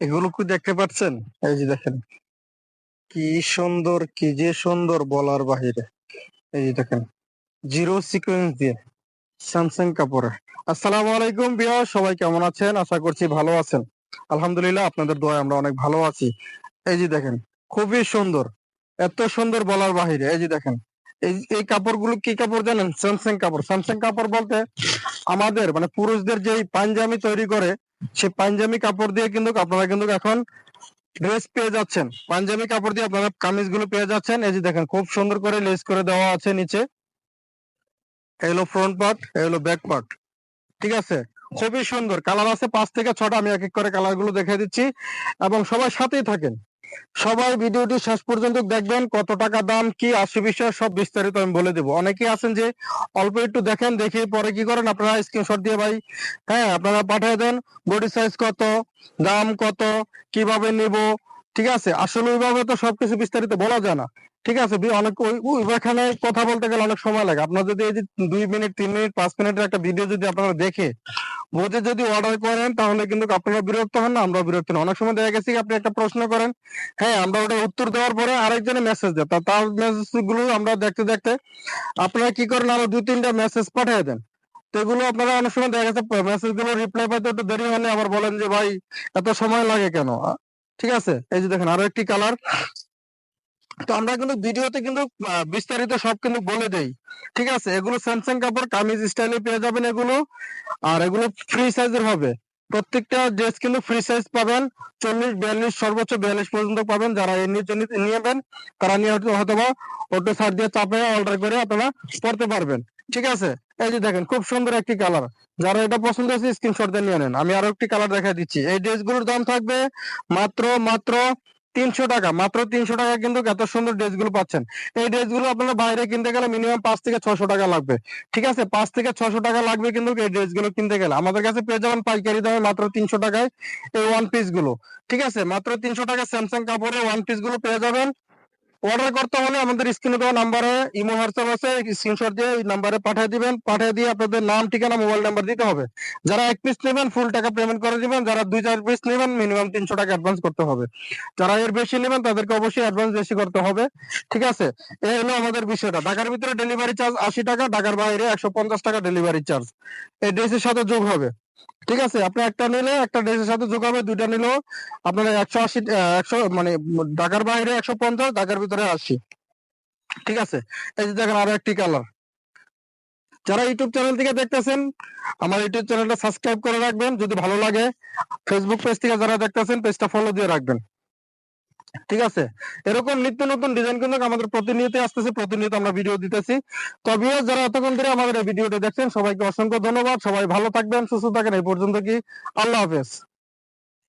এগুলো কি দেখতে পাচ্ছেন? এই যে দেখেন। কি সুন্দর, কি যে সুন্দর বলার বাহিরে। এই যে দেখেন, জিরো সিকোয়েন্স দিয়ে স্যামসাং কাপড়ে আসসালামু আলাইকুম বিয়া সবাই কেমন আছেন? আশা করছি ভালো আছেন। আলহামদুলিল্লাহ, আপনাদের দোয়ায় আমরা অনেক ভালো আছি। এই যে দেখেন, খুবই সুন্দর, এত সুন্দর বলার বাহিরে। এই যে দেখেন, এই এই কাপড়গুলো কি কাপড় জানেন? স্যামসাং কাপড়। স্যামসাং কাপড় বলতে আমাদের মানে পুরুষদের যে পাঞ্জাবি তৈরি করে সেই পাঞ্জাবি কাপড় দিয়ে কিন্তু আপনারা কিন্তু এখন ড্রেস পেয়ে যাচ্ছেন। পাঞ্জাবি কাপড় দিয়ে আপনারা কামিজগুলো পেয়ে যাচ্ছেন। এই যে দেখেন, খুব সুন্দর করে লেস করে দেওয়া আছে নিচে। এই হলো ফ্রন্ট পার্ট এই হলো ব্যাক পার্ট ঠিক আছে? খুবই সুন্দর। কালার আছে পাঁচ থেকে ছটা। আমি এক এক করে কালারগুলো দেখে দিচ্ছি। এবং সবাই সাথেই থাকেন। সবাই ভিডিওটি শেষ পর্যন্ত দেখবেন, কত টাকা দাম, কি আসে বিষয় সব বিস্তারিত আমি বলে দেবো। অনেকেই আছেন যে অল্প একটু দেখেন, দেখে পরে কি করেন, আপনারা স্ক্রিনশট দিয়ে ভাই হ্যাঁ আপনারা পাঠিয়ে দেন বডি সাইজ কত, দাম কত, কীভাবে নিব, ঠিক আছে? আসলে ওইভাবে তো সবকিছু বিস্তারিত বলা যায় না। ঠিক আছে অনেক ওই- ওই- ওইখানে কথা বলতে গেলে অনেক সময় লাগে। আপনার যদি এই যে দুই মিনিট, তিন মিনিট, পাঁচ মিনিটের একটা ভিডিও যদি আপনারা দেখে বুঝে যদি অর্ডার করেন, তাহলে কিন্তু আপনারা বিরক্ত হন না আমরা বিরক্ত না। অনেক সময় দেখা গেছে আপনি একটা প্রশ্ন করেন হ্যাঁ আমরা ওটা উত্তর দেওয়ার পরে আরেকজনে মেসেজ দেয়। তার মেসেজগুলো আমরা দেখতে দেখতে আপনারা কি করেন, আরও দুই, তিনটা মেসেজ পাঠিয়ে দেন। এগুলো আপনারা অনেক সময় দেখা গেছে মেসেজগুলো রিপ্লাই পাইতে একটু দেরি আবার বলেন যে, ভাই, এত সময় লাগে কেন? ঠিক আছে? এই যে দেখেন, আরও একটি কালার তো আমরা কিন্তু ভিডিওতে কিন্তু বিস্তারিত সব কিন্তু বলে দেই। ঠিক আছে? এগুলো স্যামসাং কাপড়, কামিজ স্টাইলে পেয়ে যাবেন এগুলো। আর এগুলো ফ্রি সাইজের হবে। প্রত্যেকটা ড্রেস কিন্তু ফ্রি সাইজ পাবেন। চল্লিশ, বিয়াল্লিশ, সর্বোচ্চ বিয়াল্লিশ পর্যন্ত পাবেন। যারা এই নিয়ে জন্য নেবেন তারা নিয়ে হয়তো, হয়তোবা অটো সার দিয়ে চাপে অর্ডার করে আপনারা পড়তে পারবেন। ঠিক আছে? এই যে দেখেন, খুব সুন্দর একটি কালার যারা এটা পছন্দ আছে স্ক্রিনশট দিয়ে নিয়ে নেন। আমি আরও একটি কালার দেখা দিচ্ছি। এই ড্রেসগুলোর দাম থাকবে মাত্র মাত্র তিনশো টাকা, মাত্র তিনশো টাকা কিন্তু এত সুন্দর ড্রেসগুলো পাচ্ছেন। এই ড্রেসগুলো আপনারা বাইরে কিনতে গেলে মিনিমাম পাঁচ থেকে ছশো টাকা লাগবে। ঠিক আছে? পাঁচ থেকে ছশো টাকা লাগবে কিন্তু এই ড্রেসগুলো কিনতে গেলে। আমাদের কাছে পেয়ে যাবেন পাইকারি দামে মাত্র তিনশো টাকায় এই ওয়ান পিসগুলো। ঠিক আছে? মাত্র তিনশো টাকা স্যামসাং কাপড়ের ওয়ান পিসগুলো পেয়ে যাবেন। অর্ডার করতে হলে আমাদের স্ক্রিনে দেওয়া নাম্বারে ইমো হোয়াটসঅ্যাপ আছে স্ক্রিনশট দিয়ে এই নাম্বারে পাঠিয়ে দিবেন। পাঠিয়ে দিয়ে আপনাদের নাম, ঠিকানা মোবাইল নাম্বার দিতে হবে। যারা এক পিস নেবেন ফুল টাকা পেমেন্ট করে দিবেন। যারা দুই, চার পিস নেবেন মিনিমাম তিনশো টাকা অ্যাডভান্স করতে হবে। যারা এর বেশি নেবেন, তাদেরকে অবশ্যই অ্যাডভান্স বেশি করতে হবে। ঠিক আছে? এই হলো আমাদের বিষয়টা। ঢাকার ভিতরে ডেলিভারি চার্জ আশি টাকা, ঢাকার বাইরে একশো পঞ্চাশ টাকা ডেলিভারি চার্জ এই ড্রেসের সাথে যোগ হবে। ঠিক আছে, আপনি একটা নিলে, একটা ড্রেসের সাথে যোগ হবে, দুইটা নিলেও আপনার একশো আশি একশো মানে ঢাকার বাইরে একশো পঞ্চাশ, ঢাকার ভিতরে আশি। ঠিক আছে? এই যে দেখেন আরও একটি কালার যারা ইউটিউব চ্যানেল থেকে দেখতেছেন, আমার ইউটিউব চ্যানেলটা সাবস্ক্রাইব করে রাখবেন। যদি ভালো লাগে ফেসবুক পেজ থেকে যারা দেখতেছেন পেজটা ফলো দিয়ে রাখবেন। ঠিক আছে? এরকম নিত্য নতুন ডিজাইন কিন্তু আমাদের প্রতিনিয়ত আসতেছে, প্রতিনিয়ত আমরা ভিডিও দিতেছি। তো viewers যারা এতক্ষণ ধরে আমাদের এই ভিডিওটা দেখছেন, সবাইকে অসংখ্য ধন্যবাদ। সবাই ভালো থাকবেন, সুস্থ থাকেন। এই পর্যন্ত কি? আল্লাহ হাফেজ।